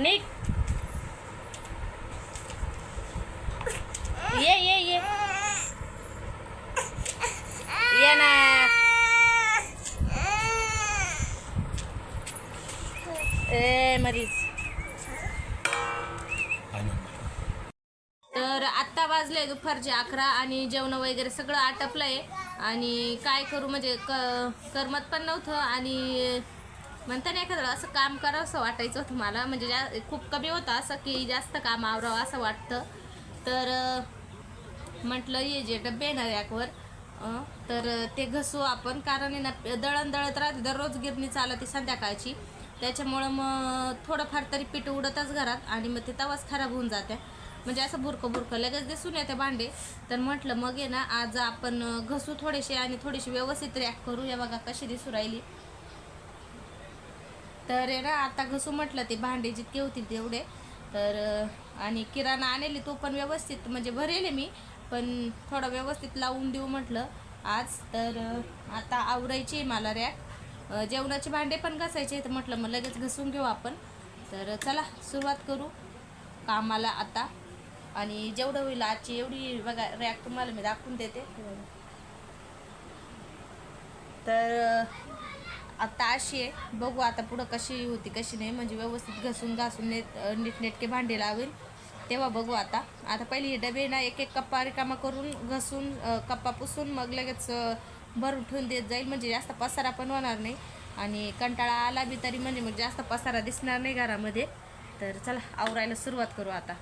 निक ये ये ये. ये ना. ए मरीज तर आत्ता वाजले दुपारचे अकरा आणि जेवण वगैरे सगळं आटपलंय. आणि काय करू म्हणजे क करमत पण नव्हतं आणि म्हणता नाही एखादं असं काम करावं असं वाटायचं होतं मला. म्हणजे जा खूप कमी होतं असं की जास्त काम आवरावं असं वाटतं. तर म्हटलं ये जे डबे ना याकवर तर ते घसू आपण. कारण आहे ना दळण दळत राहते दररोज गिरणी चालते संध्याकाळची. त्याच्यामुळं मग थोडंफार तरी पीठ उडतच घरात आणि मग ते तवाच खराब होऊन जाते म्हणजे असं बुरकं बुरकं लगेच दिसून येते भांडे. तर म्हटलं मग आहे ना आज आपण घसू थोडेसे आणि थोडीशी व्यवस्थित रॅक करू. या बघा कशी दिसू राहिली. तर आहे ना आता घसू म्हटलं ते भांडे जितके होतील तेवढे. तर आणि किराणा आणले तो पण व्यवस्थित म्हणजे भरेल मी पण थोडं व्यवस्थित लावून देऊ म्हटलं आज. तर आता आवरायची आहे मला रॅक. जेवणाचे भांडे पण घासायचे तर म्हटलं मग लगेच घसून घेऊ आपण. तर चला सुरुवात करू कामाला आता. आणि जेवढं होईल आजची एवढी बघा रॅक तुम्हाला मी दाखवून देते. तर आत्ता आता अशी आहे. बघू आता पुढं कशी होती कशी नाही. म्हणजे व्यवस्थित घसून घासून नेट नीटनेटके भांडे लावेल. तेव्हा बघू आता. आता पहिले हे डबे ना एक एक कप्पा रिकामा करून घसून कप्पा पुसून मग लगेच भरून ठेवून देत जाईल. म्हणजे जास्त पसारा पण होणार नाही. आणि कंटाळा आला बी तरी म्हणजे मग जास्त पसारा दिसणार नाही घरामध्ये. तर चला आवरायला सुरुवात करू आता.